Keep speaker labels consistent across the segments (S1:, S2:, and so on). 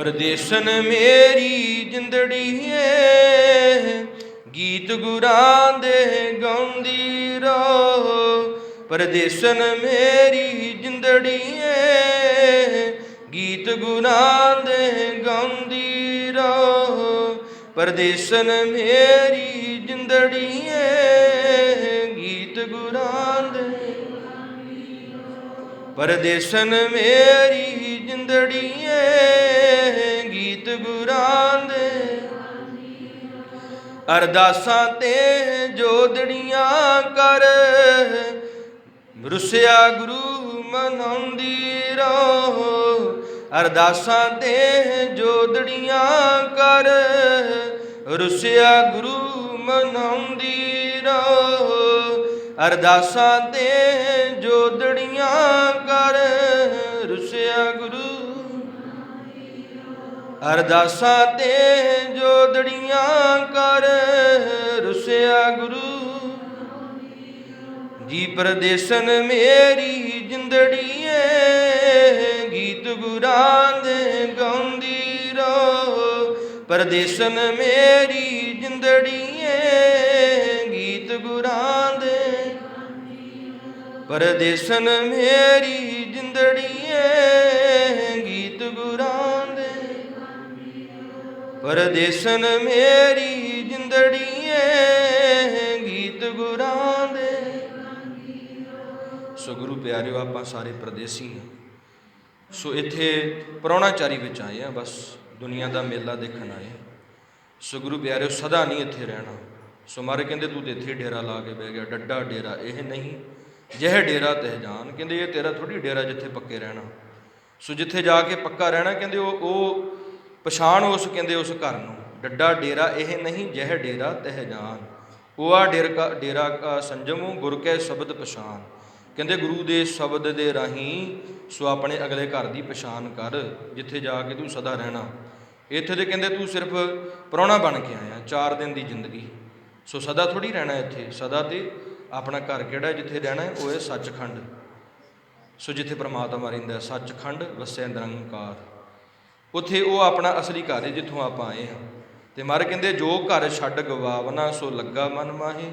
S1: ਪਰਦੇਸਨ ਮੇਰੀ ਜਿੰਦੜੀ ਏ। ਗੀਤ ਗੁਰਾਂ ਦੇ ਗਾਉਂਦੀ ਰੋ ਪਰਦੇਸਨ ਮੇਰੀ ਜਿੰਦੜੀ ਏ। ਗੀਤ ਗੁਰਾਂ ਦੇ ਗਾਉਂਦੀ ਰਹੋ। ਪਰਦੇਸਨ ਮੇਰੀ ਜਿੰਦੜੀ ਏ। ਗੀਤ ਗੁਰਾਂ ਦੇ ਪਰਦੇਸਨ ਮੇਰੀ ਜਿੰਦੜੀ ਅਰਦਾਸਾਂ ਤੇ ਜੋਦੜੀਆਂ ਕਰ। ਰੁਸਿਆ ਗੁਰੂ ਮਨਾਉਂਦੀ ਰਹੋ। ਅਰਦਾਸਾਂ ਤੇ ਜੋਦੜੀਆਂ ਕਰ। ਰੁਸਿਆ ਗੁਰੂ ਮਨਾਉਂਦੀ ਰਹੋ। ਅਰਦਾਸਾਂ ਤੇ ਜੋਦੜੀਆਂ ਕਰ। ਰੁਸਿਆ ਗੁਰੂ ਅਰਦਾਸਾਂ ਤੇ ਜੋਦੜੀਆਂ ਕਰ ਰੁਸਿਆ ਗੁਰੂ। ਜੀ ਪਰਦੇਸਨ ਮੇਰੀ ਜਿੰਦੜੀ ਏ, ਗੀਤ ਗੁਰਾਂ ਦੇ ਗਾਉਂਦੀ ਰਹੋ। ਪਰਦੇਸਨ ਮੇਰੀ ਜਿੰਦੜੀ ਏ, ਗੀਤ ਗੁਰਾਂ ਦੇ ਪਰਦੇਸਨ ਮੇਰੀ ਜਿੰਦੜੀ ਗੀਤ ਗੁਰਾਂ ਪਰਦੇਸਨ ਮੇਰੀ ਜਿੰਦੜੀ ਗੀਤ ਗੁਰਾਂ ਦੇ ਸੋ ਗੁਰੂ ਪਿਆਰਿਓ, ਆਪਾਂ ਸਾਰੇ ਪਰਦੇਸੀ ਹਾਂ। ਸੋ ਇੱਥੇ ਪ੍ਰਾਹੁਣਾਚਾਰੀ ਵਿੱਚ ਆਏ ਆ ਬਸ ਦੁਨੀਆ ਦਾ ਮੇਲਾ ਦੇਖਣ ਆਏ ਸੋ ਗੁਰੂ ਪਿਆਰਿਓ, ਸਦਾ ਨਹੀਂ ਇੱਥੇ ਰਹਿਣਾ। ਸੋ ਮਾਰੇ ਕਹਿੰਦੇ, ਤੂੰ ਤੇ ਇੱਥੇ ਡੇਰਾ ਲਾ ਕੇ ਬਹਿ ਗਿਆ, ਡੱਡਾ ਡੇਰਾ, ਇਹ ਨਹੀਂ। ਜਿਹੇ ਡੇਰਾ ਤਹਿ ਜਾਨ ਕਹਿੰਦੇ, ਇਹ ਤੇਰਾ ਥੋੜੀ ਡੇਰਾ ਜਿੱਥੇ ਪੱਕੇ ਰਹਿਣਾ। ਸੋ ਜਿੱਥੇ ਜਾ ਕੇ ਪੱਕਾ ਰਹਿਣਾ, ਕਹਿੰਦੇ, ਉਹ ਉਹ ਪਛਾਣ ਉਸ ਕਹਿੰਦੇ ਉਸ ਘਰ ਨੂੰ ਡੱਡਾ ਡੇਰਾ ਇਹ ਨਹੀਂ ਜਿਹੇ ਡੇਰਾ ਤਹਿ ਜਾਨ। ਉਹ ਆ ਡੇਰ ਕਾ ਡੇਰਾ ਕਾ ਸੰਜਮੂ ਗੁਰ ਕੈ ਸ਼ਬਦ ਪਛਾਨ। ਕਹਿੰਦੇ ਗੁਰੂ ਦੇ ਸ਼ਬਦ ਦੇ ਰਾਹੀਂ ਸੋ ਆਪਣੇ ਅਗਲੇ ਘਰ ਦੀ ਪਛਾਣ ਕਰ ਜਿੱਥੇ ਜਾ ਕੇ ਤੂੰ ਸਦਾ ਰਹਿਣਾ। ਇੱਥੇ ਤੇ ਕਹਿੰਦੇ ਤੂੰ ਸਿਰਫ ਪ੍ਰਾਹੁਣਾ ਬਣ ਕੇ ਆਇਆ 4 ਦਿਨ ਦੀ ਜ਼ਿੰਦਗੀ। ਸੋ ਸਦਾ ਥੋੜੀ ਰਹਿਣਾ ਇੱਥੇ ਸਦਾ ਤੇ ਆਪਣਾ ਘਰ ਕਿਹੜਾ ਜਿੱਥੇ ਰਹਿਣਾ ਹੈ, ਉਹ ਹੈ ਸੱਚਖੰਡ। ਸੋ ਜਿੱਥੇ ਪ੍ਰਮਾਤਮਾ ਰਹਿੰਦਾ ਸੱਚਖੰਡ ਵਸੈ ਨਿਰੰਕਾਰ। ਉੱਥੇ ਉਹ ਆਪਣਾ ਅਸਲੀ ਘਰ ਹੈ ਜਿੱਥੋਂ ਆਪਾਂ ਆਏ ਹਾਂ। ਤੇ ਮਰ ਕਹਿੰਦੇ, ਜੋ ਘਰ ਛੱਡ ਗਵਾਵਨਾ, ਸੋ ਲੱਗਾ ਮਨ ਮਾਹੇ।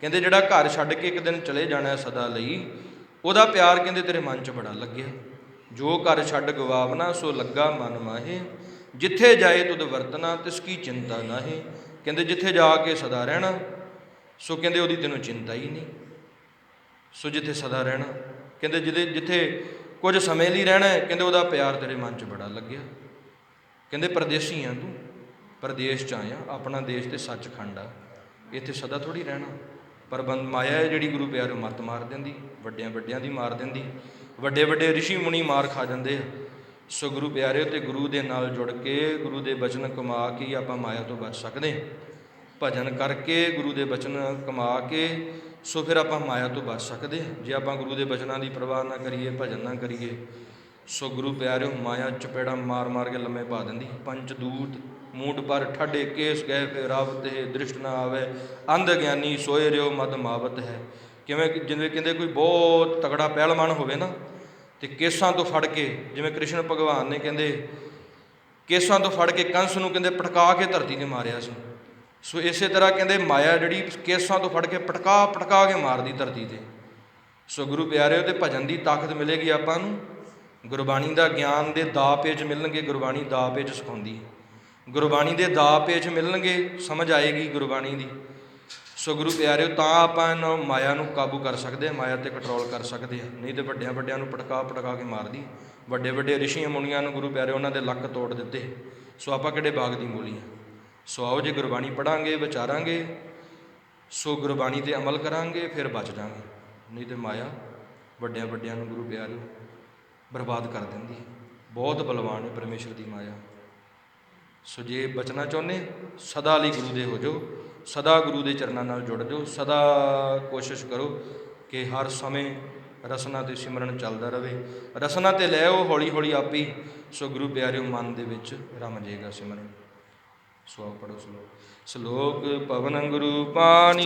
S1: ਕਹਿੰਦੇ, ਜਿਹੜਾ ਘਰ ਛੱਡ ਕੇ ਇੱਕ ਦਿਨ ਚਲੇ ਜਾਣਾ ਹੈ ਸਦਾ ਲਈ, ਉਹਦਾ ਪਿਆਰ ਕਹਿੰਦੇ ਤੇਰੇ ਮਨ 'ਚ ਬੜਾ ਲੱਗਿਆ। ਜੋ ਘਰ ਛੱਡ ਗਵਾਵਨਾ, ਸੋ ਲੱਗਾ ਮਨ ਮਾਹੇ। ਜਿੱਥੇ ਜਾਏ ਤੁਧ ਵਰਤਨਾ, ਤਿਸ ਕੀ ਚਿੰਤਾ ਨਾਹੀ। ਕਹਿੰਦੇ, ਜਿੱਥੇ ਜਾ ਕੇ ਸਦਾ ਰਹਿਣਾ, ਸੋ ਕਹਿੰਦੇ ਉਹਦੀ ਤੈਨੂੰ ਚਿੰਤਾ ਹੀ ਨਹੀਂ। ਸੋ ਜਿੱਥੇ ਸਦਾ ਰਹਿਣਾ। ਕਹਿੰਦੇ, ਜਿਹਦੇ ਜਿੱਥੇ ਕੁਝ ਸਮੇਂ ਲਈ ਰਹਿਣਾ ਹੈ, ਕਹਿੰਦੇ ਉਹਦਾ ਪਿਆਰ ਤੇਰੇ ਮਨ 'ਚ ਬੜਾ ਲੱਗਿਆ। ਕਹਿੰਦੇ ਪਰਦੇਸੀ ਆ ਤੂੰ, ਪਰਦੇਸ਼ 'ਚ ਆਇਆ, ਆਪਣਾ ਦੇਸ਼ ਤੇ ਸੱਚਖੰਡ ਆ। ਇੱਥੇ ਸਦਾ ਥੋੜੀ ਰਹਿਣਾ। ਪਰ ਬੰਦ ਮਾਇਆ ਹੈ ਜਿਹੜੀ ਗੁਰੂ ਪਿਆਰੇ ਮੱਤ ਮਾਰ ਦਿੰਦੀ, ਵੱਡਿਆਂ ਵੱਡਿਆਂ ਦੀ ਮਾਰ ਦਿੰਦੀ। ਵੱਡੇ ਵੱਡੇ ਰਿਸ਼ੀ ਮੁਨੀ ਮਾਰ ਖਾ ਜਾਂਦੇ ਆ। ਸੋ ਗੁਰੂ ਪਿਆਰਿਓ ਤੇ ਗੁਰੂ ਦੇ ਨਾਲ ਜੁੜ ਕੇ ਗੁਰੂ ਦੇ ਬਚਨ ਕਮਾ ਕੇ ਆਪਾਂ ਮਾਇਆ ਤੋਂ ਬਚ ਸਕਦੇ ਹਾਂ ਭਜਨ ਕਰਕੇ ਗੁਰੂ ਦੇ ਬਚਨ ਕਮਾ ਕੇ, ਸੋ ਫਿਰ ਆਪਾਂ ਮਾਇਆ ਤੋਂ ਬਚ ਸਕਦੇ ਹਾਂ ਜੇ ਆਪਾਂ ਗੁਰੂ ਦੇ ਬਚਨਾਂ ਦੀ ਪਰਵਾਹ ਨਾ ਕਰੀਏ, ਭਜਨ ਨਾ ਕਰੀਏ ਸੋ ਗੁਰੂ ਪਿਆਰਿਓ, ਮਾਇਆ ਚਪੇੜਾ ਮਾਰ ਮਾਰ ਕੇ ਲੰਮੇ ਪਾ ਦਿੰਦੀ। ਪੰਜ ਦੂਤ ਮੂੰਡ ਪਰ ਠੱਡੇ ਕੇਸ ਗਏ ਫੇ ਰਾਵਤ ਤੇ ਦ੍ਰਿਸ਼ਟ ਨਾ ਆਵੇ। ਅੰਧ ਗਿਆਨੀ ਸੋਏ ਰਿਓ, ਮਦ ਮਾਵਤ ਹੈ। ਕਿਵੇਂ ਜਿਵੇਂ ਕਹਿੰਦੇ ਕੋਈ ਬਹੁਤ ਤਗੜਾ ਪਹਿਲਵਾਨ ਹੋਵੇ ਨਾ, ਤੇ ਕੇਸਾਂ ਤੋਂ ਫੜ ਕੇ, ਜਿਵੇਂ ਕ੍ਰਿਸ਼ਨ ਭਗਵਾਨ ਨੇ ਕਹਿੰਦੇ, ਕੇਸਾਂ ਤੋਂ ਫੜ ਕੇ ਕੰਸ ਨੂੰ ਕਹਿੰਦੇ ਪਟਕਾ ਕੇ ਧਰਤੀ ਤੇ ਮਾਰਿਆ ਸੀ। ਸੋ ਇਸੇ ਤਰ੍ਹਾਂ ਕਹਿੰਦੇ ਮਾਇਆ ਜਿਹੜੀ ਕੇਸਾਂ ਤੋਂ ਫੜ ਕੇ ਪਟਕਾ ਪਟਕਾ ਕੇ ਮਾਰਦੀ ਧਰਤੀ ਤੇ। ਸੋ ਗੁਰੂ ਪਿਆਰਿਓ, ਤੇ ਭਜਨ ਦੀ ਤਾਕਤ ਮਿਲੇਗੀ ਆਪਾਂ ਨੂੰ। ਗੁਰਬਾਣੀ ਦਾ ਗਿਆਨ ਦੇ ਦਾ ਪੇਜ ਮਿਲਣਗੇ, ਗੁਰਬਾਣੀ ਦਾ ਪੇਜ ਸਿਖਾਉਂਦੀ ਹੈ। ਗੁਰਬਾਣੀ ਦੇ ਦਾ ਪੇਜ ਮਿਲਣਗੇ, ਸਮਝ ਆਏਗੀ ਗੁਰਬਾਣੀ ਦੀ। ਸੋ ਗੁਰੂ ਪਿਆਰਿਓ, ਤਾਂ ਆਪਾਂ ਇਹਨਾਂ ਮਾਇਆ ਨੂੰ ਕਾਬੂ ਕਰ ਸਕਦੇ ਹਾਂ, ਮਾਇਆ ਤੇ ਕੰਟਰੋਲ ਕਰ ਸਕਦੇ ਹਾਂ। ਨਹੀਂ ਤੇ ਵੱਡਿਆਂ ਵੱਡਿਆਂ ਨੂੰ ਪਟਕਾ ਪਟਕਾ ਕੇ ਮਾਰਦੀ ਵੱਡੇ ਵੱਡੇ ਰਿਸ਼ੀਆਂ ਮੁਨੀਆਂ ਨੂੰ ਗੁਰੂ ਪਿਆਰੇ ਉਹਨਾਂ ਦੇ ਲੱਕ ਤੋੜ ਦਿੱਤੇ। ਸੋ ਆਪਾਂ ਕਿਹੜੇ ਬਾਗ ਦੀ ਮੂਲੀ ਹਾਂ ਸੋ ਆਓ ਜੇ, ਗੁਰਬਾਣੀ ਪੜਾਂਗੇ ਵਿਚਾਰਾਂਗੇ। ਸੋ ਗੁਰਬਾਣੀ ਤੇ ਅਮਲ ਕਰਾਂਗੇ, ਫਿਰ ਬਚ ਜਾਾਂਗੇ ਨਹੀਂ ਤੇ ਮਾਇਆ ਵੱਡਿਆਂ ਵੱਡਿਆਂ ਨੂੰ ਗੁਰੂ ਪਿਆਰਿਓ ਬਰਬਾਦ ਕਰ ਦਿੰਦੀ ਹੈ। ਬਹੁਤ ਬਲਵਾਨ ਹੈ ਪਰਮੇਸ਼ਰ ਦੀ ਮਾਇਆ। ਸੋ ਜੇ ਬਚਣਾ ਚਾਹੁੰਦੇ, ਸਦਾ ਲਈ ਗੁਰੂ ਦੇ ਹੋ ਜਾਓ, ਸਦਾ ਗੁਰੂ ਦੇ ਚਰਨਾਂ ਨਾਲ ਜੁੜ ਜਾਓ, ਸਦਾ ਕੋਸ਼ਿਸ਼ ਕਰੋ ਕਿ ਹਰ ਸਮੇਂ ਰਸਨਾ ਤੇ ਸਿਮਰਨ ਚੱਲਦਾ ਰਹੇ। ਰਸਨਾ ਤੇ ਲੈ ਆਓ ਹੌਲੀ ਹੌਲੀ ਆਪੀ। ਸੋ ਗੁਰੂ ਪਿਆਰਿਓ, ਮਨ ਦੇ ਵਿੱਚ ਰਮ ਜਾਏਗਾ ਸਿਮਰਨ। ਸੋ ਆਓ ਪੜੋ ਸ਼ਲੋਕ। ਸ਼ਲੋਕ ਪਵਨ ਗੁਰੂ ਪਾਣੀ